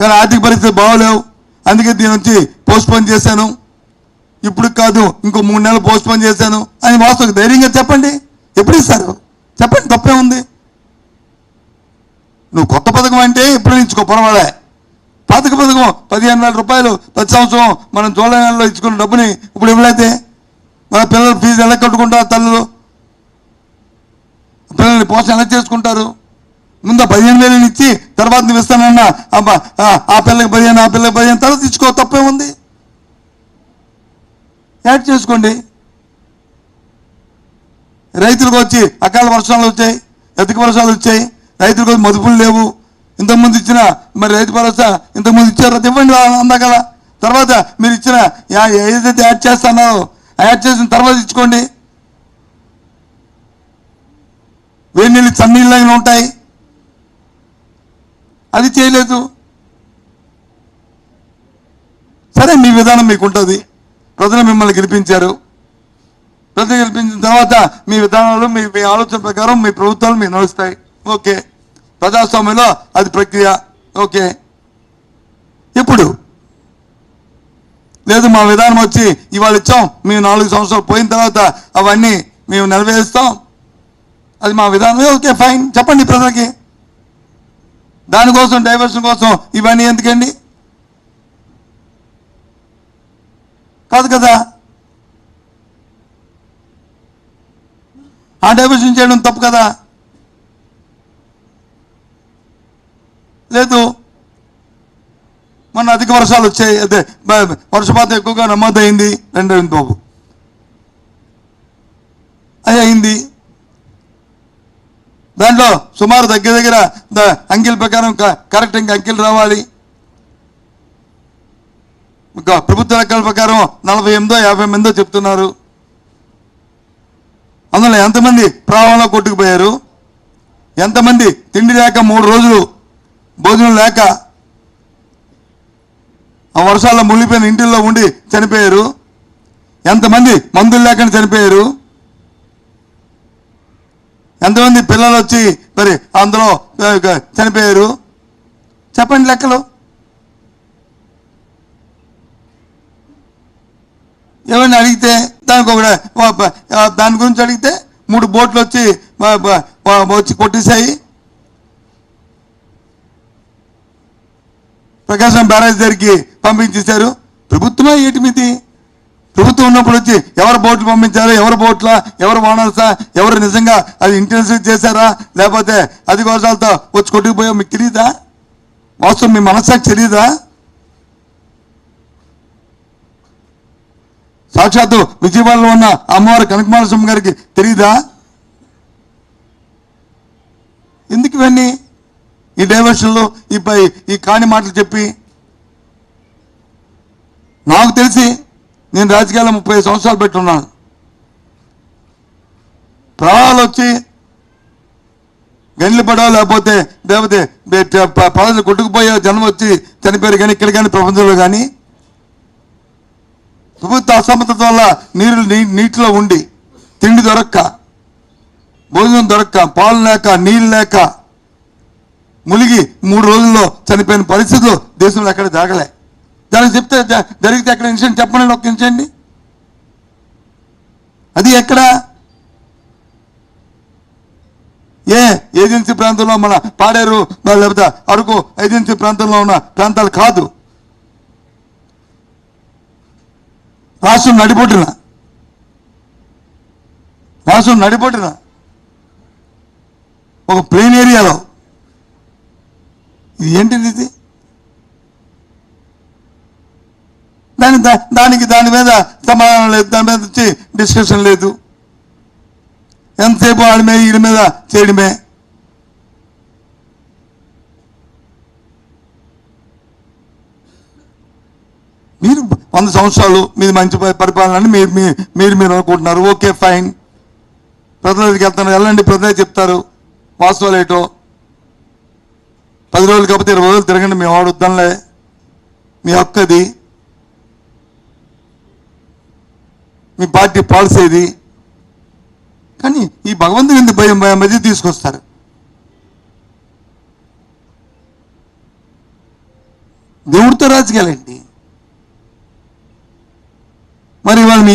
కానీ ఆర్థిక పరిస్థితి బాగోలేవు. అందుకే దీని నుంచి పోస్ట్పోన్ చేశాను. ఇప్పుడు కాదు ఇంకో మూడు నెలలు పోస్ట్పోన్ చేశాను అని వాస్తవం ధైర్యంగా చెప్పండి. ఎప్పుడు ఇస్తారు? చెప్పండి తప్పే ఉంది. నువ్వు కొత్త పథకం అంటే ఇప్పుడు ఇచ్చుకో పర్వాలే. పాతక పథకం పదిహేను వేల రూపాయలు ప్రతి సంవత్సరం మనం జూలై నెలలో ఇచ్చుకున్న డబ్బుని ఇప్పుడు ఇవ్వలేదే. మన పిల్లల ఫీజు ఎలా కట్టుకుంటారు తల్లులు? పిల్లల్ని పోషణ ఎలా చేసుకుంటారు? ముందు పదిహేను వేలు ఇచ్చి తర్వాత నువ్వు ఇస్తానన్నా ఆ ఆ పిల్లకి పదిహేను ఆ పిల్లకి పదిహేను తర్వాత ఇచ్చుకో తప్పే ఉంది యాడ్ చేసుకోండి. రైతులకు వచ్చి అకాల వర్షాలు వచ్చాయి అధిక వర్షాలు వచ్చాయి రైతులకు వచ్చి మదుపులు లేవు. ఇంతకుముందు ఇచ్చిన మరి రైతు భరోసా ఇంతకుముందు ఇచ్చారు అది ఇవ్వండి కదా. తర్వాత మీరు ఇచ్చిన ఏదైతే యాడ్ చేస్తానో యాడ్ చేసిన తర్వాత ఇచ్చుకోండి. వేడి నీళ్ళు చన్నీళ్ళు ఉంటాయి. అది చేయలేదు. సరే మీ విధానం మీకు ఉంటుంది ప్రజలు మిమ్మల్ని గెలిపించారు. ప్రజలు గెలిపించిన తర్వాత మీ విధానాలు మీ మీ ఆలోచన ప్రకారం మీ ప్రభుత్వాలు మీకు నడుస్తాయి. ఓకే. ప్రజాస్వామ్యంలో అది ప్రక్రియ. ఓకే. ఇప్పుడు లేదు మా విధానం వచ్చి ఇవాళ ఇచ్చాం మేము నాలుగు సంవత్సరాలు పోయిన తర్వాత అవన్నీ మేము నెరవేరుస్తాం. అది మా విధానం. Okay fine. చెప్పండి ప్రజలకి. దానికోసం డైవర్షన్ కోసం ఇవన్నీ ఎందుకండి? కాదు కదా? ఆ డైవర్షన్ చేయడం తప్పు కదా? లేదు. మొన్న అధిక వర్షాలు వచ్చాయి. అదే వర్షపాతం ఎక్కువగా నమోదైంది. రెండు బాబు అది అయింది. దాంట్లో సుమారు దగ్గర దగ్గర అంకిల్ ప్రకారం కరెక్ట్ ఇంకా అంకిల్ రావాలి. ఇంకా ప్రభుత్వ లెక్కల ప్రకారం నలభై ఎనిమిదో యాభై ఎనిమిదో చెప్తున్నారు. అందులో ఎంతమంది ప్రాణంలో కొట్టుకుపోయారు? ఎంతమంది తిండి లేక మూడు రోజులు భోజనం లేక ఆ వర్షాల్లో మునిగిపోయిన ఇంటిల్లో ఉండి చనిపోయారు? ఎంతమంది మందులు లేకుండా చనిపోయారు? ఎంతమంది పిల్లలు వచ్చి మరి అందులో చనిపోయారు? చెప్పండి లెక్కలు. ఏమైనా అడిగితే దానికి ఒక దాని గురించి అడిగితే మూడు బోట్లు వచ్చి వచ్చి కొట్టేశాయి. ప్రకాశం బ్యారేజ్ దగ్గరికి పంపించేశారు. ప్రభుత్వమే ఏటి మీది? ప్రభుత్వం ఉన్నప్పుడు వచ్చి ఎవరు బోట్లు పంపించారు ఎవరు బోట్లా ఎవరు వానర్సా ఎవరు నిజంగా అది ఇంటెన్సివ్ చేశారా లేకపోతే అది కోసాలతో వచ్చి కొట్టుకుపోయా మీకు తెలియదా వాస్తవం మీ మనసాకి తెలియదా సాక్షాత్తు విజయవాడలో ఉన్న అమ్మవారి కనకమాలస్వామి గారికి తెలియదా ఎందుకు ఇవన్నీ? ఈ డైవర్షన్లు ఈ పై- ఈ కాని మాటలు చెప్పి నాకు తెలిసి నేను రాజకీయాల్లో ముప్పై సంవత్సరాలు పెట్టున్నాను. ప్రవాహాలు వచ్చి గండ్లు పడవ లేకపోతే లేకపోతే బే- పదవి కొట్టుకుపోయే జనం వచ్చి చనిపోయారు కానీ ఇక్కడ కానీ ప్రపంచంలో కానీ ప్రభుత్వ అసమర్థత వల్ల నీరు నీ- నీటిలో ఉండి తిండి దొరక్క భోజనం దొరక్క పాలు లేక నీళ్ళు లేక మునిగి మూడు రోజుల్లో చనిపోయిన పరిస్థితులు దేశంలో ఎక్కడ జరగలే. దానికి చెప్తే జరిగితే ఎక్కడ ఇన్సిడెంట్ చెప్పండి ఒక ఇన్సిడెంట్ అది ఎక్కడ? ఏ ఏజెన్సీ ప్రాంతంలో మన పాడేరు లేకపోతే అరకు ఏజెన్సీ ప్రాంతంలో ఉన్న ప్రాంతాలు కాదు. రాష్ట్రం నడిపొట్టిన రాష్ట్రం నడిపొట్టిన ఒక ప్లెయిన్ ఏరియాలో. ఇది ఏంటిది ఇది? దాని దా- దానికి దాని మీద సమాధానం లేదు దాని మీద వచ్చి డిస్కషన్ లేదు. ఎంతసేపు ఆడి మీద వీడి మీద చేయడమే. మీరు వంద సంవత్సరాలు మీది మంచి పరిపాలనని పరిపాలన మీరు మీ- మీరు మీరు అనుకుంటున్నారు. Okay fine. ప్రజలకి వెళ్తాను. వెళ్ళండి ప్రజలే చెప్తారు. వాస్తవాలు ఏటో. పది రోజులు కాకపోతే ఇరవై రోజులు తిరగండి మేము వాడొద్దాంలే మీ హక్కది మీ పార్టీ పాలసీ ఇది కానీ ఈ భగవంతుని ఎందుకు భయం? భయం అది తీసుకొస్తారు. దేవుడితో రాజకీయాలండి మరి ఇవాళ మీ